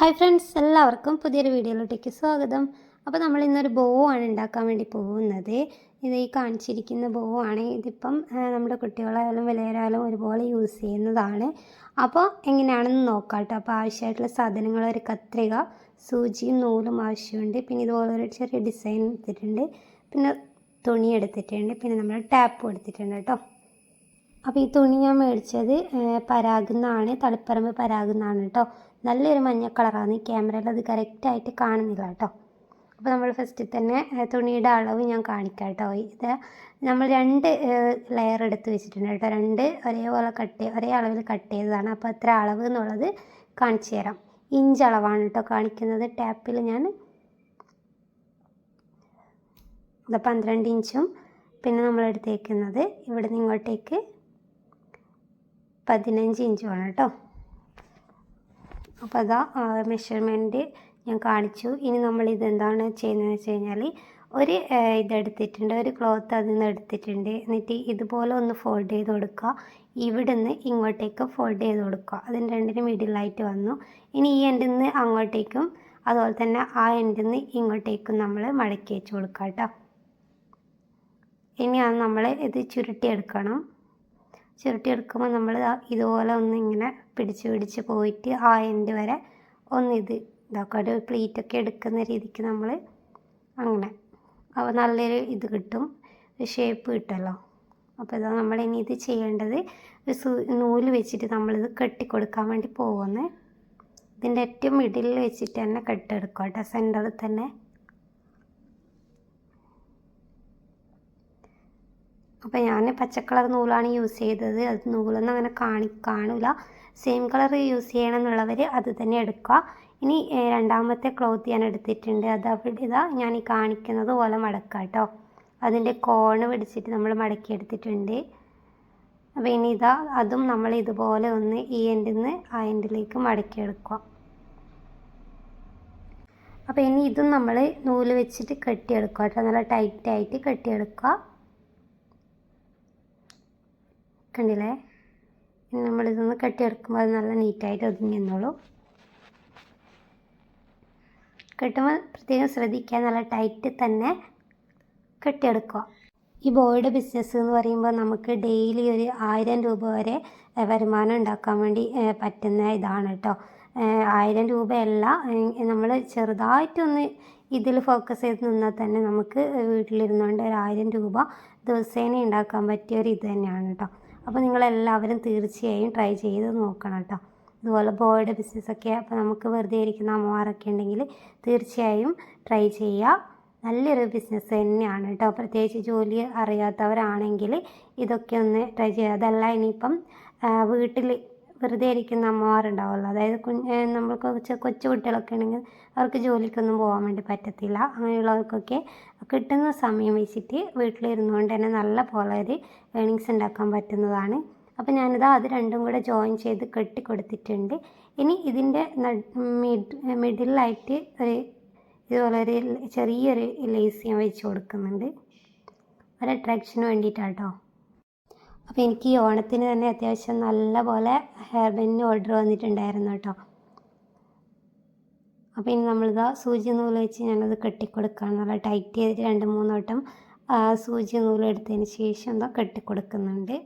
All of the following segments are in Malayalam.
ഹായ് ഫ്രണ്ട്സ് എല്ലാവർക്കും പുതിയൊരു വീഡിയോയിലോട്ടേക്ക് സ്വാഗതം. അപ്പോൾ നമ്മൾ ഇന്നൊരു ബോ ആണ് ഉണ്ടാക്കാൻ വേണ്ടി പോകുന്നത്. ഇത് ഈ കാണിച്ചിരിക്കുന്ന ബോ ആണ്. ഇതിപ്പം നമ്മുടെ കുട്ടികളായാലും വിലയരായാലും ഒരുപോലെ യൂസ് ചെയ്യുന്നതാണ്. അപ്പോൾ എങ്ങനെയാണെന്ന് നോക്കാട്ടോ കേട്ടോ. അപ്പോൾ ആവശ്യമായിട്ടുള്ള സാധനങ്ങൾ ഒരു കത്രിക സൂചിയും നൂലും ആവശ്യമുണ്ട്. പിന്നെ ഇതുപോലെ ഒരു ചെറിയ ഡിസൈൻ എടുത്തിട്ടുണ്ട്. പിന്നെ തുണി എടുത്തിട്ടുണ്ട്. പിന്നെ നമ്മൾ ടാപ്പ് എടുത്തിട്ടുണ്ട് കേട്ടോ. അപ്പോൾ ഈ തുണി ഞാൻ മേടിച്ചത് പരാഗുന്നാണ്. തളിപ്പറമ്പ് പരാഗുന്നാണ് കേട്ടോ നല്ലൊരു മഞ്ഞ കളറാണ്. ക്യാമറയിൽ അത് കറക്റ്റായിട്ട് കാണുന്നില്ല കേട്ടോ അപ്പോൾ നമ്മൾ ഫസ്റ്റിൽ തന്നെ തുണിയുടെ അളവ് ഞാൻ കാണിക്കാം കേട്ടോ ഇത് നമ്മൾ രണ്ട് ലെയർ എടുത്ത് വെച്ചിട്ടുണ്ട് കേട്ടോ രണ്ട് ഒരേപോലെ കട്ട് ഒരേ അളവിൽ കട്ട് ചെയ്തതാണ്. അപ്പോൾ എത്ര അളവ് എന്നുള്ളത് കാണിച്ചു തരാം. ഇഞ്ച് അളവാണ് കേട്ടോ കാണിക്കുന്നത്. ടാപ്പിൽ ഞാൻ ഇത് പന്ത്രണ്ട് ഇഞ്ചും. പിന്നെ നമ്മൾ എടുത്തേക്കുന്നത് ഇവിടെ ഇങ്ങോട്ടേക്ക് പതിനഞ്ച് ഇഞ്ചുമാണ് കേട്ടോ. അപ്പോൾ അതാ മെഷർമെന്റ് ഞാൻ കാണിച്ചു. ഇനി നമ്മൾ ഇതെന്താണ് ചെയ്യുന്നതെന്ന് വെച്ച് കഴിഞ്ഞാൽ ഒരു ഇതെടുത്തിട്ടുണ്ട് ഒരു ക്ലോത്ത് അതിൽ നിന്ന് എടുത്തിട്ടുണ്ട്. എന്നിട്ട് ഇതുപോലെ ഒന്ന് ഫോൾഡ് ചെയ്ത് കൊടുക്കുക. ഇവിടെ നിന്ന് ഇങ്ങോട്ടേക്ക് ഫോൾഡ് ചെയ്ത് കൊടുക്കുക. അതിന് രണ്ടിനും മിഡിലായിട്ട് വന്നു. ഇനി ഈ എൻഡിൽ നിന്ന് അങ്ങോട്ടേക്കും അതുപോലെ തന്നെ ആ എൻഡിൽ നിന്ന് ഇങ്ങോട്ടേക്കും നമ്മൾ മടക്കി വെച്ച് കൊടുക്കുക കേട്ടോ. ഇനിയാണ് നമ്മൾ ഇത് ചുരുട്ടിയെടുക്കണം ചുരുട്ടിയെടുക്കുമ്പോൾ നമ്മൾ ഇതുപോലെ ഒന്ന് ഇങ്ങനെ പിടിച്ച് പിടിച്ച് പോയിട്ട് ആ എൻഡ് വരെ ഒന്ന് ഇത് ഇതാക്കുക ഒരു പ്ലീറ്റൊക്കെ എടുക്കുന്ന രീതിക്ക് നമ്മൾ അങ്ങനെ. അപ്പോൾ നല്ലൊരു ഇത് കിട്ടും. ഷേപ്പ് കിട്ടുമല്ലോ അപ്പോൾ ഇതാ നമ്മൾ ഇനി ഇത് ചെയ്യേണ്ടത് ഒരു സൂ നൂൽ വെച്ചിട്ട് നമ്മളിത് കെട്ടിക്കൊടുക്കാൻ വേണ്ടി പോകുന്നത് ഇതിന്റെ ഏറ്റവും മിഡിലിൽ വെച്ചിട്ട് തന്നെ കെട്ടെടുക്കുക കേട്ടോ സെന്ററിൽ തന്നെ അപ്പോൾ ഞാൻ പച്ച കളർ നൂലാണ് യൂസ് ചെയ്തത്. അത് നൂലൊന്നും അങ്ങനെ കാണി കാണില്ല സെയിം കളർ യൂസ് ചെയ്യണം എന്നുള്ളവർ അത് തന്നെ എടുക്കുക. ഇനി രണ്ടാമത്തെ ക്ലോത്ത് ഞാൻ എടുത്തിട്ടുണ്ട്. അത് അവിടെ ഇതാ ഞാൻ ഈ കാണിക്കുന്നത് പോലെ മടക്കുക കേട്ടോ. അതിന്റെ കോണ് പിടിച്ചിട്ട് നമ്മൾ മടക്കി എടുത്തിട്ടുണ്ട്. അപ്പോൾ ഇനി ഇതാ അതും നമ്മൾ ഇതുപോലെ ഒന്ന് ഈ എൻഡിൽ നിന്ന് ആ എൻഡിലേക്ക് മടക്കിയെടുക്കുക അപ്പോൾ ഇനി ഇതും നമ്മൾ നൂൽ വെച്ചിട്ട് കെട്ടിയെടുക്കുക കേട്ടോ. നല്ല ടൈറ്റായിട്ട് കെട്ടിയെടുക്കുക. കണ്ടില്ലേ? നമ്മളിതൊന്ന് കെട്ടിയെടുക്കുമ്പോൾ അത് നല്ല നീറ്റായിട്ട് ഒതുങ്ങി നിന്നോളൂ. കെട്ടുമ്പോൾ പ്രത്യേകം ശ്രദ്ധിക്കുക നല്ല ടൈറ്റ് തന്നെ കെട്ടിയെടുക്കുക. ഈ ബോയുടെ ബിസിനസ് എന്ന് പറയുമ്പോൾ നമുക്ക് ഡെയിലി ഒരു ആയിരം രൂപ വരെ വരുമാനം ഉണ്ടാക്കാൻ വേണ്ടി പറ്റുന്ന ഇതാണ് കേട്ടോ ആയിരം രൂപയല്ല നമ്മൾ ചെറുതായിട്ടൊന്ന് ഇതിൽ ഫോക്കസ് ചെയ്ത് നിന്നാൽ തന്നെ നമുക്ക് വീട്ടിലിരുന്നുകൊണ്ട് ഒരു ആയിരം രൂപ ദിവസേന ഉണ്ടാക്കാൻ പറ്റിയ ഒരു ഇത് തന്നെയാണ് കേട്ടോ അപ്പോൾ നിങ്ങളെല്ലാവരും തീർച്ചയായും ട്രൈ ചെയ്ത് നോക്കണം കേട്ടോ. ഇതുപോലെ ബോയുടെ ബിസിനസ്സൊക്കെ അപ്പോൾ നമുക്ക് വെറുതെ ഇരിക്കുന്ന അമ്മമാരൊക്കെ ഉണ്ടെങ്കിൽ തീർച്ചയായും ട്രൈ ചെയ്യുക നല്ലൊരു ബിസിനസ് തന്നെയാണ് കേട്ടോ. പ്രത്യേകിച്ച് ജോലി അറിയാത്തവരാണെങ്കിൽ ഇതൊക്കെ ഒന്ന് ട്രൈ ചെയ്യുക അതല്ല ഇനിയിപ്പം വീട്ടിൽ വെറുതെ ഇരിക്കുന്ന അമ്മമാരുണ്ടാവുമല്ലോ. അതായത് കുഞ്ഞ് നമ്മൾക്ക് കൊച്ചു കുട്ടികളൊക്കെ ഉണ്ടെങ്കിൽ അവർക്ക് ജോലിക്കൊന്നും പോകാൻ വേണ്ടി പറ്റത്തില്ല. അങ്ങനെയുള്ളവർക്കൊക്കെ കിട്ടുന്ന സമയം വെച്ചിട്ട് വീട്ടിലിരുന്നുകൊണ്ട് തന്നെ നല്ല പോലെ ഒരു ഏണിങ്സ് ഉണ്ടാക്കാൻ പറ്റുന്നതാണ്. അപ്പോൾ ഞാനിതാ അത് രണ്ടും കൂടെ ജോയിൻ ചെയ്ത് കെട്ടി കൊടുത്തിട്ടുണ്ട് ഇനി ഇതിന്റെ മിഡ് മിഡിലായിട്ട് ഒരു ഇതുപോലെ ഒരു ചെറിയൊരു ലേസ് ഞാൻ വെച്ച് കൊടുക്കുന്നുണ്ട്. ഒരു അട്രാക്ഷന് വേണ്ടിയിട്ടാട്ടോ. അപ്പോൾ എനിക്ക് ഈ ഓണത്തിന് തന്നെ അത്യാവശ്യം നല്ല പോലെ ഹെയർ ബെന്നിന് ഓർഡർ വന്നിട്ടുണ്ടായിരുന്നു കേട്ടോ. അപ്പോൾ ഇനി നമ്മളിതാ സൂചി നൂൽ വെച്ച് ഞാനത് കെട്ടിക്കൊടുക്കുകയാണ് നല്ല ടൈറ്റ് ചെയ്തിട്ട് രണ്ട് മൂന്ന് വട്ടം സൂചി നൂൽ എടുത്തതിന് ശേഷം എന്താ കെട്ടിക്കൊടുക്കുന്നുണ്ട്.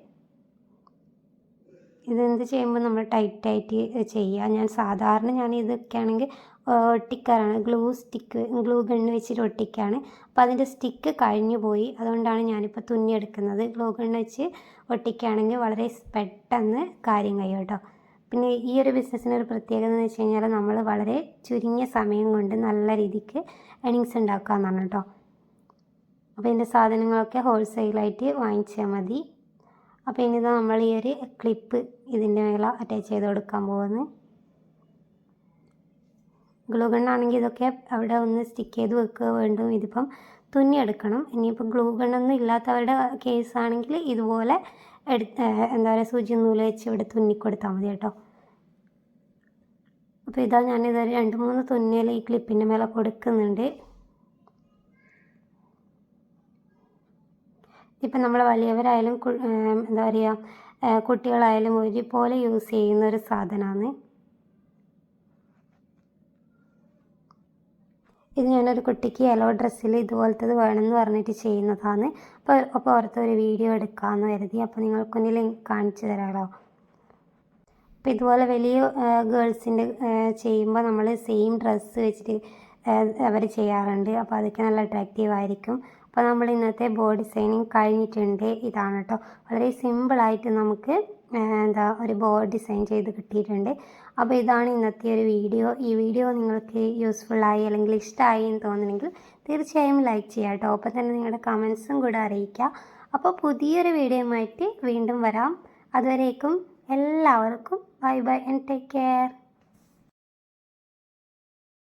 ഇതെന്ത് ചെയ്യുമ്പോൾ നമ്മൾ ടൈറ്റായിട്ട് ചെയ്യുക ഞാൻ സാധാരണ ഞാൻ ഇതൊക്കെ ആണെങ്കിൽ ഒട്ടിക്കാറാണ്. ഗ്ലൂ സ്റ്റിക്ക് ഗ്ലൂ ഗണ്ണ് വെച്ചിട്ട് ഒട്ടിക്കാണ്. അപ്പോൾ അതിന്റെ സ്റ്റിക്ക് കഴിഞ്ഞു പോയി. അതുകൊണ്ടാണ് ഞാനിപ്പോൾ തുന്നിയെടുക്കുന്നത് ഗ്ലൂ ഗണ്ണ് വെച്ച് ഒട്ടിക്കുകയാണെങ്കിൽ വളരെ പെട്ടെന്ന് കാര്യം കഴിയും കേട്ടോ. പിന്നെ ഈ ഒരു ബിസിനസ്സിന് ഒരു പ്രത്യേകത എന്ന് വെച്ച് കഴിഞ്ഞാൽ നമ്മൾ വളരെ ചുരുങ്ങിയ സമയം കൊണ്ട് നല്ല രീതിക്ക് ഏണിങ്സ് ഉണ്ടാക്കാമെന്നാണ് കേട്ടോ. അപ്പോൾ ഇതിന്റെ സാധനങ്ങളൊക്കെ ഹോൾസെയിലായിട്ട് വാങ്ങിച്ചാൽ മതി. അപ്പോൾ ഇനി നമ്മൾ ഈ ഒരു ക്ലിപ്പ് ഇതിന്റെ മേലെ അറ്റാച്ച് ചെയ്ത് കൊടുക്കാൻ പോകുന്നത്. ഗ്ലൂ ഗണ്ണാണെങ്കിൽ ഇതൊക്കെ അവിടെ ഒന്ന് സ്റ്റിക്ക് ചെയ്ത് വെക്കുക വേണ്ടും ഇതിപ്പം തുന്നിയെടുക്കണം ഇനിയിപ്പോൾ ഗ്ലൂ ഗണ്ണൊന്നും ഇല്ലാത്തവരുടെ കേസ് ആണെങ്കിൽ ഇതുപോലെ എടു എന്താ പറയുക സൂചി നൂൽ വെച്ച് ഇവിടെ തുന്നിക്കൊടുത്താൽ മതി കേട്ടോ. അപ്പോൾ ഇതാ ഞാനിത് രണ്ട് മൂന്ന് തുന്നൽ ഈ ക്ലിപ്പിന്റെ മേലെ കൊടുക്കുന്നുണ്ട്. ഇപ്പം നമ്മൾ വലിയവരായാലും എന്താ പറയുക കുട്ടികളായാലും ഒരുപോലെ യൂസ് ചെയ്യുന്ന ഒരു സാധനമാണ്. ഇത് ഞാനൊരു കുട്ടിക്ക് യെല്ലോ ഡ്രസ്സിൽ ഇതുപോലത്തത് വേണമെന്ന് പറഞ്ഞിട്ട് ചെയ്യുന്നതാണ്. അപ്പോൾ അപ്പോൾ ഓർത്ത് ഒരു വീഡിയോ എടുക്കാമെന്ന് കരുതി. അപ്പോൾ നിങ്ങൾക്കൊന്ന് കാണിച്ചു തരാമല്ലോ അപ്പോൾ ഇതുപോലെ വലിയ ഗേൾസിന്റെ ചെയ്യുമ്പോൾ നമ്മൾ സെയിം ഡ്രസ്സ് വെച്ചിട്ട് അവർ ചെയ്യാറുണ്ട്. അപ്പോൾ അതൊക്കെ നല്ല അട്രാക്റ്റീവ് ആയിരിക്കും. അപ്പോൾ നമ്മൾ ഇന്നത്തെ ബോഡി ഡിസൈനിങ് കഴിഞ്ഞിട്ടുണ്ട്. ഇതാണ് കേട്ടോ വളരെ സിമ്പിളായിട്ട് നമുക്ക് എന്താ ഒരു ബോഡി ഡിസൈൻ ചെയ്ത് കിട്ടിയിട്ടുണ്ട്. അപ്പോൾ ഇതാണ് ഇന്നത്തെ ഒരു വീഡിയോ ഈ വീഡിയോ നിങ്ങൾക്ക് യൂസ്ഫുള്ളായി അല്ലെങ്കിൽ ഇഷ്ടമായി എന്ന് തോന്നുന്നെങ്കിൽ തീർച്ചയായും ലൈക്ക് ചെയ്യുക കേട്ടോ അപ്പോൾ തന്നെ നിങ്ങളുടെ കമൻസും കൂടെ അറിയിക്കുക അപ്പോൾ പുതിയൊരു വീഡിയോയുമായിട്ട് വീണ്ടും വരാം. അതുവരേക്കും എല്ലാവർക്കും bye bye and take care